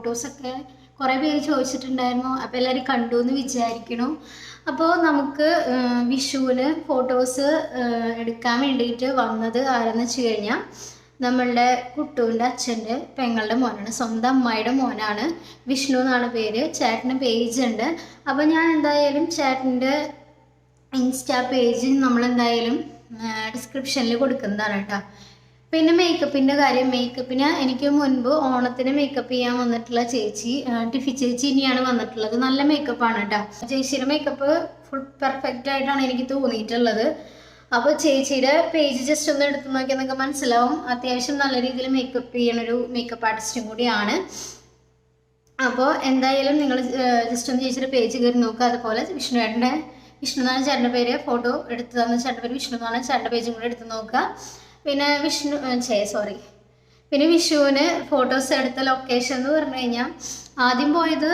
ഫോട്ടോസൊക്കെ കുറേ പേര് ചോദിച്ചിട്ടുണ്ടായിരുന്നു. അപ്പോൾ എല്ലാവരും കണ്ടു എന്ന് വിചാരിക്കണു. അപ്പോൾ നമുക്ക് വിഷുവിന് ഫോട്ടോസ് എടുക്കാൻ വേണ്ടിയിട്ട് വന്നത് ആരെന്ന് വെച്ച് കഴിഞ്ഞാൽ നമ്മളുടെ കുട്ടുവിന്റെ അച്ഛന്റെ പെങ്ങളുടെ മോനാണ്. സ്വന്തം അമ്മായിയുടെ മോനാണ് വിഷ്ണു എന്നാണ് പേര്. ചേട്ടന് പേജ് ഉണ്ട്. അപ്പോൾ ഞാൻ എന്തായാലും ചേട്ടന്റെ ഇൻസ്റ്റാ പേജ് നമ്മളെന്തായാലും ഡിസ്ക്രിപ്ഷനിൽ കൊടുക്കുന്നതാണ് കേട്ടോ. പിന്നെ മേക്കപ്പിന്റെ കാര്യം മേക്കപ്പിന് എനിക്ക് മുൻപ് ഓണത്തിന് മേക്കപ്പ് ചെയ്യാൻ വന്നിട്ടുള്ള ചേച്ചി ടിഫി ചേച്ചി ഇനിയാണ് വന്നിട്ടുള്ളത്. നല്ല മേക്കപ്പ് മേക്കപ്പാണ് കേട്ടോ ചേച്ചിയുടെ മേക്കപ്പ് ഫുൾ പെർഫെക്റ്റ് ആയിട്ടാണ് എനിക്ക് തോന്നിയിട്ടുള്ളത്. അപ്പോൾ ചേച്ചിയുടെ പേജ് ജസ്റ്റ് ഒന്ന് എടുത്ത് നോക്കിയാൽ നിങ്ങൾക്ക് മനസ്സിലാവും. അത്യാവശ്യം നല്ല രീതിയിൽ മേക്കപ്പ് ചെയ്യണൊരു മേക്കപ്പ് ആർട്ടിസ്റ്റും കൂടിയാണ്. അപ്പോൾ എന്തായാലും നിങ്ങൾ ജസ്റ്റ് ഒന്ന് ചേച്ചിയുടെ പേജ് കയറി നോക്കുക അതുപോലെ വിഷ്ണുവേട്ടന്റെ വിഷ്ണു എന്നാണ് ചേട്ടന്റെ പേര് ഫോട്ടോ എടുത്ത് തന്ന ചേട്ടന്റെ പേര് വിഷ്ണു എന്നാണ് ചേട്ടന്റെ പേജും കൂടി എടുത്ത് നോക്കുക. പിന്നെ വിഷ്ണു ചേ സോറി പിന്നെ വിഷുവിന് ഫോട്ടോസ് എടുത്ത ലൊക്കേഷൻ എന്ന് പറഞ്ഞു കഴിഞ്ഞാൽ ആദ്യം പോയത്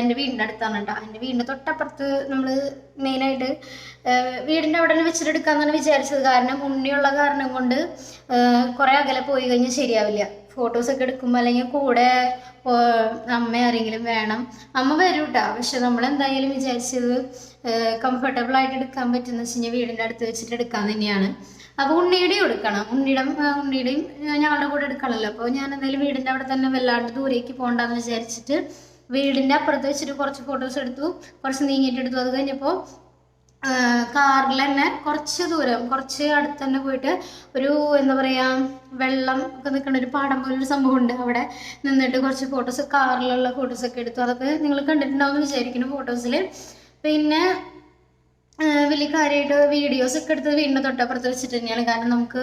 എന്റെ വീടിന്റെ അടുത്താണ് കേട്ടോ. എന്റെ വീടിന്റെ തൊട്ടപ്പുറത്ത് നമ്മൾ മെയിനായിട്ട് വീടിന്റെ അവിടെ തന്നെ വെച്ചിട്ട് എടുക്കാമെന്നാണ് വിചാരിച്ചത്. കാരണം ഉണ്ണിയുള്ള കാരണം കൊണ്ട് കുറേ അകലെ പോയി കഴിഞ്ഞാൽ ശരിയാവില്ല. ഫോട്ടോസ് ഒക്കെ എടുക്കുമ്പോൾ അല്ലെങ്കിൽ കൂടെ അമ്മ ആരെങ്കിലും വേണം. അമ്മ വരും കേട്ടോ പക്ഷെ നമ്മൾ എന്തായാലും വിചാരിച്ചത് കംഫർട്ടബിൾ ആയിട്ട് എടുക്കാൻ പറ്റുന്ന വെച്ച് കഴിഞ്ഞാൽ വീടിന്റെ അടുത്ത് വെച്ചിട്ട് എടുക്കാൻ തന്നെയാണ്. അപ്പോൾ ഉണ്ണിയുടെയും എടുക്കണം. ഉണ്ണിയുടെ ഉണ്ണിയുടെയും ഞങ്ങളുടെ കൂടെ എടുക്കണമല്ലോ അപ്പോൾ ഞാൻ എന്തായാലും വീടിന്റെ അവിടെ തന്നെ വല്ലാണ്ട് ദൂരേക്ക് പോകണ്ടെന്ന് വിചാരിച്ചിട്ട് വീടിന്റെ അപ്പുറത്ത് വെച്ചിട്ട് കുറച്ച് ഫോട്ടോസ് എടുത്തു. കുറച്ച് നീങ്ങിയിട്ട് എടുത്തു. അത് കഴിഞ്ഞപ്പോൾ കാറിൽ തന്നെ കുറച്ച് ദൂരം കുറച്ച് അടുത്ത് തന്നെ പോയിട്ട് ഒരു എന്താ പറയുക വെള്ളം ഒക്കെ നിൽക്കുന്ന ഒരു പാടം പോലെ ഒരു സംഭവം ഉണ്ട് അവിടെ നിന്നിട്ട് കുറച്ച് ഫോട്ടോസ് കാറിലുള്ള ഫോട്ടോസൊക്കെ എടുത്തു. അതൊക്കെ നിങ്ങൾ കണ്ടിട്ടുണ്ടാവും എന്ന് വിചാരിക്കുന്നു ഫോട്ടോസിൽ പിന്നെ വലിയ കാര്യമായിട്ട് വീഡിയോസ് ഒക്കെ എടുത്തത് വീടിന്റെ തൊട്ടപ്പുറത്ത് വെച്ചിട്ട് തന്നെയാണ്. കാരണം നമുക്ക്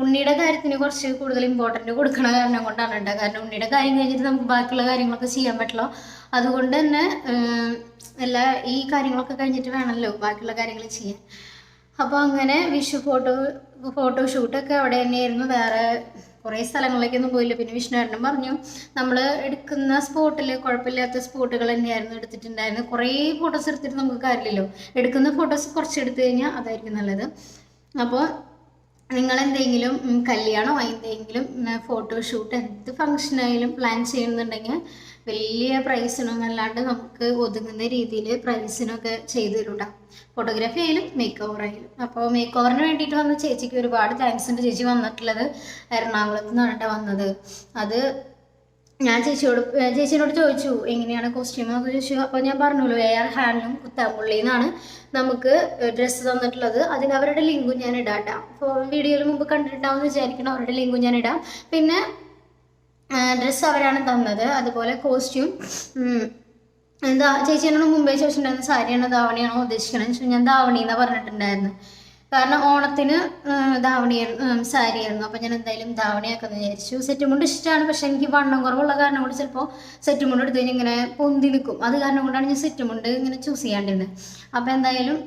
ഉണ്ണിയുടെ കാര്യത്തിന് കുറച്ച് കൂടുതൽ ഇമ്പോർട്ടന്റ് കൊടുക്കണ കാരണം കൊണ്ടാണ് കേട്ടോ. കാരണം ഉണ്ണിയുടെ കാര്യം കഴിഞ്ഞിട്ട് നമുക്ക് ബാക്കിയുള്ള കാര്യങ്ങളൊക്കെ ചെയ്യാൻ പറ്റുള്ളൂ അതുകൊണ്ട് തന്നെ എല്ലാ ഈ കാര്യങ്ങളൊക്കെ കഴിഞ്ഞിട്ട് വേണമല്ലോ ബാക്കിയുള്ള കാര്യങ്ങൾ ചെയ്യാൻ. അപ്പോൾ അങ്ങനെ വിഷു ഫോട്ടോ ഫോട്ടോ ഷൂട്ടൊക്കെ അവിടെ തന്നെയായിരുന്നു. വേറെ കുറേ സ്ഥലങ്ങളിലേക്കൊന്നും പോയില്ല. പിന്നെ വിഷ്ണുവേട്ടനും പറഞ്ഞു നമ്മൾ എടുക്കുന്ന സ്പോട്ടിൽ കുഴപ്പമില്ലാത്ത സ്പോട്ടുകൾ തന്നെയായിരുന്നു എടുത്തിട്ടുണ്ടായിരുന്നത് കുറേ ഫോട്ടോസ് എടുത്തിട്ട് നമുക്ക് കാര്യമില്ലല്ലോ. എടുക്കുന്ന ഫോട്ടോസ് കുറച്ച് എടുത്തു കഴിഞ്ഞാൽ അതായിരിക്കും നല്ലത്. അപ്പോൾ നിങ്ങൾ എന്തെങ്കിലും കല്യാണം എന്തെങ്കിലും ഫോട്ടോ ഷൂട്ട് എന്ത് ഫംഗ്ഷനായാലും പ്ലാൻ ചെയ്യുന്നുണ്ടെങ്കിൽ വലിയ പ്രൈസിനൊന്നും അല്ലാണ്ട് നമുക്ക് ഒതുങ്ങുന്ന രീതിയിൽ പ്രൈസിനൊക്കെ ചെയ്തു തരും കേട്ടോ ഫോട്ടോഗ്രാഫി ആയാലും മേക്ക് ഓവർ ആയാലും. അപ്പോൾ മേക്ക് ഓവറിന് വേണ്ടിയിട്ട് വന്ന ചേച്ചിക്ക് ഒരുപാട് താങ്ക്സ് ഉണ്ട്. ചേച്ചി വന്നിട്ടുള്ളത് എറണാകുളത്ത് നിന്നാണ് വന്നത്. അത് ഞാൻ ചേച്ചിയോട് ചേച്ചിയോട് ചോദിച്ചു എങ്ങനെയാണ് കോസ്റ്റ്യൂം എന്നൊക്കെ ചോദിച്ചു അപ്പോൾ ഞാൻ പറഞ്ഞല്ലോ എ ആർ ഹാൻഡ്ലൂം കുത്താമ്പുള്ളി എന്നാണ് നമുക്ക് ഡ്രസ്സ് തന്നിട്ടുള്ളത്. അതിന് അവരുടെ ലിങ്കും ഞാൻ ഇടാം അപ്പോൾ വീഡിയോയിൽ മുമ്പ് കണ്ടിട്ടുണ്ടാവും എന്ന് വിചാരിക്കണം അവരുടെ ലിങ്കും ഞാൻ ഇടാം. പിന്നെ ഡ്രസ്സ് അവരാണ് തന്നത്. അതുപോലെ കോസ്റ്റ്യൂം എന്താ ചേച്ചി എന്നോട് മുമ്പേ ചോദിച്ചിട്ടുണ്ടായിരുന്നു സാരിയാണോ ധാവണിയാണോ ഉദ്ദേശിക്കണം? ചോദിച്ചു ഞാൻ ധാവണി എന്നാ പറഞ്ഞിട്ടുണ്ടായിരുന്നു. കാരണം ഓണത്തിന് ധാവണിയായിരുന്നു സാരിയായിരുന്നു. അപ്പം ഞാൻ എന്തായാലും ധാവണിയാക്കാന്ന് വിചാരിച്ചു. സെറ്റ് മുണ്ട് ഇഷ്ടമാണ് പക്ഷെ എനിക്ക് വണ്ണം കുറവുള്ള കാരണം കൊണ്ട് ചിലപ്പോൾ സെറ്റ് മുണ്ട് എടുത്ത് കഴിഞ്ഞാൽ ഇങ്ങനെ പൊന്തി നിൽക്കും. അത് കാരണം കൊണ്ടാണ് ഞാൻ സെറ്റ് മുണ്ട് ഇങ്ങനെ ചൂസ് ചെയ്യാണ്ടിരുന്നത് അപ്പോൾ എന്തായാലും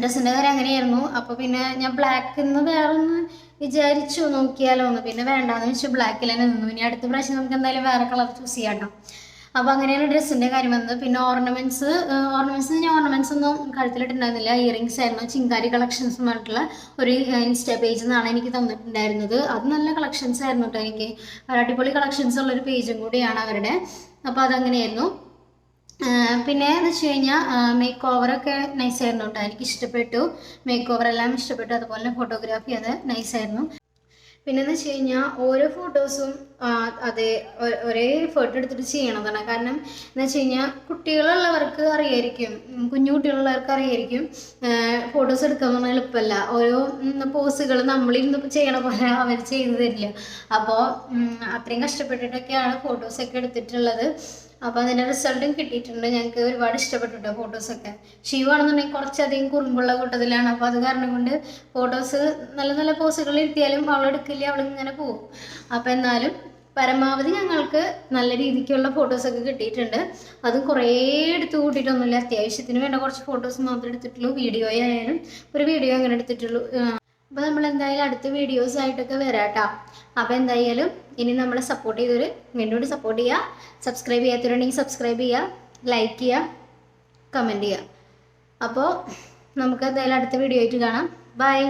ഡ്രസ്സിന്റെ കാര്യം അങ്ങനെയായിരുന്നു. അപ്പോൾ പിന്നെ ഞാൻ ബ്ലാക്ക് എന്ന് വേറെ ഒന്ന് വിചാരിച്ചു നോക്കിയാലോ ഒന്ന് പിന്നെ വേണ്ടാന്ന് വെച്ചു ബ്ലാക്കിൽ തന്നെ നിന്നു. ഇനി അടുത്ത പ്രാവശ്യം നമുക്ക് എന്തായാലും വേറെ കളർ ചൂസ് ചെയ്യാം അപ്പോൾ അങ്ങനെയാണ് ഡ്രസ്സിന്റെ കാര്യം വന്നത്. പിന്നെ ഓർണമെന്റ്സ് ഓർണമെന്റ്സ് ഞാൻ ഓർണമെന്റ്സ് ഒന്നും കഴുത്തിലിട്ടുണ്ടായിരുന്നില്ല ഇയറിങ്സ് ആയിരുന്നു. ചിങ്കാരി കളക്ഷൻസ് പറഞ്ഞിട്ടുള്ള ഒരു ഇൻസ്റ്റാ പേജ് നിന്നാണ് എനിക്ക് തന്നിട്ടുണ്ടായിരുന്നത്. അത് നല്ല കളക്ഷൻസ് ആയിരുന്നു കേട്ടോ എനിക്ക്. അടിപൊളി കളക്ഷൻസ് ഉള്ളൊരു പേജും കൂടിയാണ് അവരുടെ. അപ്പോൾ അതങ്ങനെയായിരുന്നു. പിന്നെ എന്ന് വെച്ച് കഴിഞ്ഞാൽ മേക്ക് ഓവറൊക്കെ നൈസായിരുന്നു കേട്ടോ എനിക്ക് ഇഷ്ടപ്പെട്ടു. മേക്ക് ഓവർ എല്ലാം ഇഷ്ടപ്പെട്ടു. അതുപോലെ ഫോട്ടോഗ്രാഫി അത് നൈസായിരുന്നു പിന്നെ എന്ന് വെച്ച് കഴിഞ്ഞാൽ ഓരോ ഫോട്ടോസും അതേ ഒരേ എഫേർട്ട് എടുത്തിട്ട് ചെയ്യണതാണ് കാരണം എന്ന് വെച്ച് കഴിഞ്ഞാൽ കുട്ടികളുള്ളവർക്ക് അറിയായിരിക്കും കുഞ്ഞു കുട്ടികളുള്ളവർക്ക് അറിയായിരിക്കും ഫോട്ടോസ് എടുക്കാൻ പറഞ്ഞാൽ എളുപ്പമല്ല ഓരോ പോസുകൾ നമ്മളിരുന്ന് ചെയ്യണ പോലെ അവർ ചെയ്തു തരില്ല. അപ്പോൾ അത്രയും കഷ്ടപ്പെട്ടിട്ടൊക്കെയാണ് ഫോട്ടോസൊക്കെ എടുത്തിട്ടുള്ളത്. അപ്പോൾ അതിന്റെ റിസൾട്ടും കിട്ടിയിട്ടുണ്ട്. ഞങ്ങൾക്ക് ഒരുപാട് ഇഷ്ടപ്പെട്ടിട്ടോ ഫോട്ടോസൊക്കെ ആണെന്നുണ്ടെങ്കിൽ കുറച്ചധികം കുറുമ്പുള്ള കൂട്ടത്തിലാണ്. അപ്പോൾ അത് കാരണം കൊണ്ട് ഫോട്ടോസ് നല്ല നല്ല പോസുകൾ ഇരുത്തിയാലും അവളെടുക്കില്ല അവളിങ്ങനെ പോകും. അപ്പോൾ എന്നാലും പരമാവധി ഞങ്ങൾക്ക് നല്ല രീതിക്കുള്ള ഫോട്ടോസ് ഒക്കെ കിട്ടിയിട്ടുണ്ട്. അതും കുറേ എടുത്ത് കൂട്ടിയിട്ടൊന്നുമില്ല. അത്യാവശ്യത്തിന് വേണ്ട കുറച്ച് ഫോട്ടോസ് മാത്രമേ എടുത്തിട്ടുള്ളൂ. വീഡിയോ ആയാലും ഒരു വീഡിയോ അങ്ങനെ എടുത്തിട്ടുള്ളൂ. അപ്പോൾ നമ്മൾ എന്തായാലും അടുത്ത വീഡിയോസ് ആയിട്ടൊക്കെ വരാട്ടോ. അപ്പോൾ എന്തായാലും ഇനി നമ്മളെ സപ്പോർട്ട് ചെയ്തൊരു വീണ്ടും സപ്പോർട്ട് ചെയ്യുക സബ്സ്ക്രൈബ് ചെയ്യാത്തവരുണ്ടെങ്കിൽ സബ്സ്ക്രൈബ് ചെയ്യുക ലൈക്ക് ചെയ്യുക കമന്റ് ചെയ്യുക അപ്പോൾ നമുക്ക് എന്തായാലും അടുത്ത വീഡിയോ ആയിട്ട് കാണാം. ബൈ